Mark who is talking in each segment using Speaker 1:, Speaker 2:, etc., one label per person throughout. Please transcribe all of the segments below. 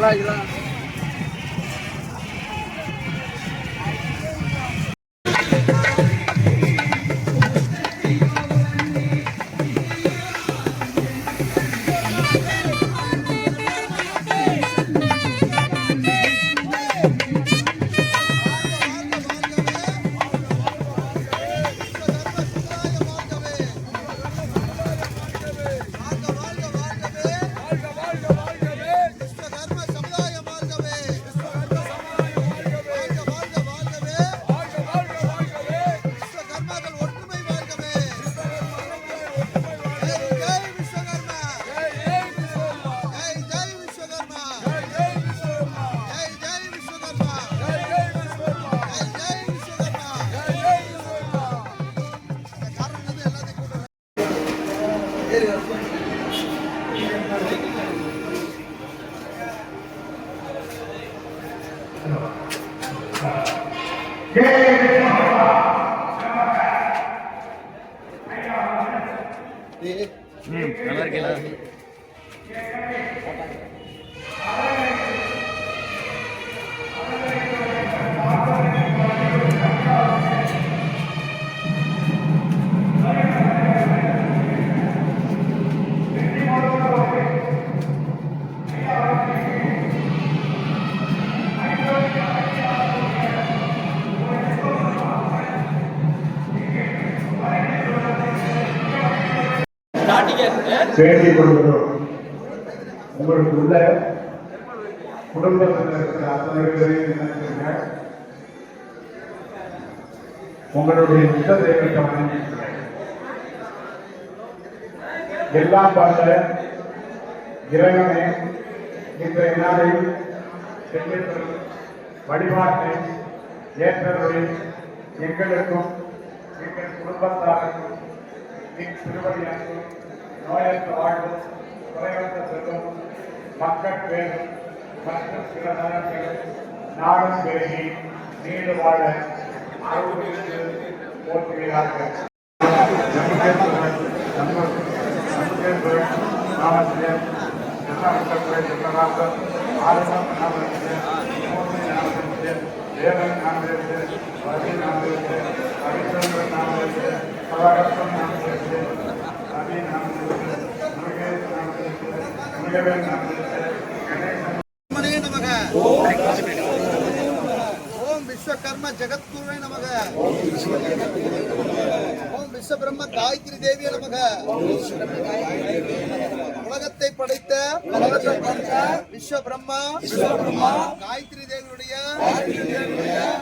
Speaker 1: 来一个。
Speaker 2: நல்லா இருக்கீங்களா
Speaker 3: பேசிக் கொள்கிறோம். உங்களுக்கு உள்ள குடும்பத்தில் இருக்கிற அத்தனை பேரையும் நினைச்சுங்க உங்களுடைய இஷ்ட தெய்வத்தை வணங்கிக்கிறேன் எல்லாம் பார்த்த இறைவனே இன்றைய நாளில் செல்வத்தில் வழிபாட்டை ஏற்றவரை எங்களுக்கும் எங்கள் குடும்பத்தாருக்கும் என் திருவடியாக்கும் நோயற்ற வாழ்வும் குறைவற்ற செல்வம் மக்கள் பேரும் மற்றும் சில நலன்கள் நாடும் பெருகி நீடு வாழ அருள்மிகு போற்றுகிறார்கள் நாமத்தியம் எல்லா மக்களுடைய சித்தராக ஆளுநர் நாமத்தியம் நாமத்தியம் தேவன் நாமத்தியம் ரவி நாமத்தியம் ரவிச்சந்திரன் நாமத்தியம் சதாகர்த்தன் நாமத்தியம் ரவி நாமத்தியம்
Speaker 1: ஓம் விஸ்வகர்ம ஜெகத்குருவே நமக. ஓம் விஸ்வபிரம்ம காயத்ரி தேவிய நமக. உலகத்தை படைத்த விஸ்வபிரம்மா காயத்ரி தேவியுடைய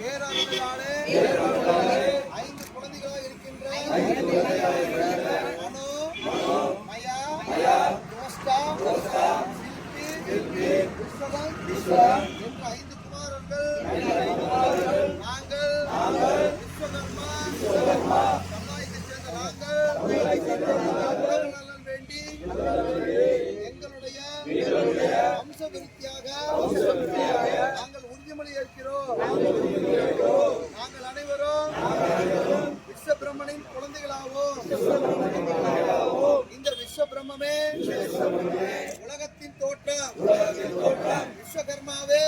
Speaker 1: பேரருளாலே ஐந்து குழந்தைகளாக இருக்கின்ற நாங்கள் உறுதிமொழி ஏற்கிறோம். நாங்கள் அனைவரும் விஸ்வபிரம்மனின் குழந்தைகளாகவும் இந்த விஸ்வபிரமே உலகத்தின் தோற்றம் விஸ்வகர்மாவே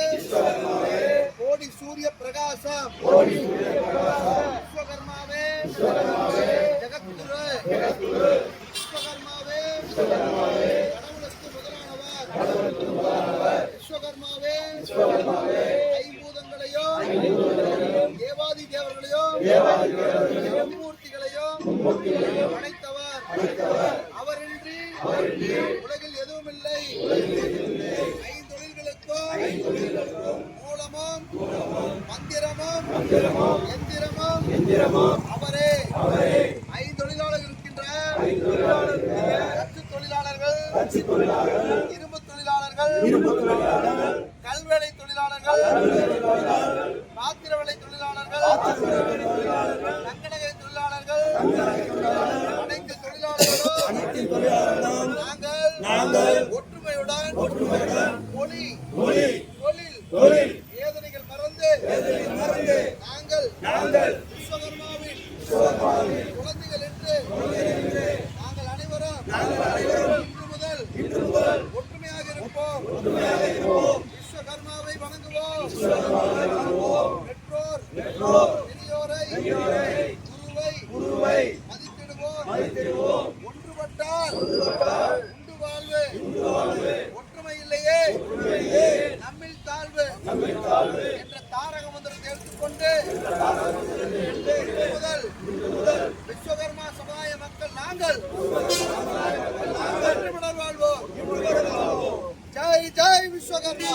Speaker 1: மும்மூர்த்திகளையும் படைத்தவர். அவரின்றி உலகில் எதுவும் இல்லை. ஐந்தொழில்களுக்கும் மூலமும் மந்திரமும் எந்திரமும் அவரே. ஐந்தொழிலாளர்கள் இருக்கின்ற அச்சு தொழிலாளர்கள் இரும்பு தொழிலாளர்கள் கல்வேலை தொழிலாளர்கள் பாத்திர வேலை தொழிலாளர்கள் தங்கநகை தொழிலாளர்கள் ஒற்றுமையுடன் மொழி மொழி தொழில் தொழில் வேதனைகள் மறந்து மறந்து நாங்கள் நாங்கள் குழந்தைகள் என்று குழந்தைகள் நாங்கள் அனைவரும் நாங்கள் அனைவரும் இன்று ஒற்றுமையாக இருப்போம் ஒற்றுமையாக இருப்போம் விஸ்வகர்மாவை வணங்குவோம் விஸ்வகர்மாவை பெற்றோர் பெற்றோர் பெரியோரை பெரியோரை குருவை குருவை மதித்திடுவோம் ஒன்றுபட்டால் ஒன்றுபட்டால் விஸ்வகர்மா சமுதாய மக்கள் நாங்கள் வாழ்வோம் ஜெய் ஜெய் விஸ்வகர்மா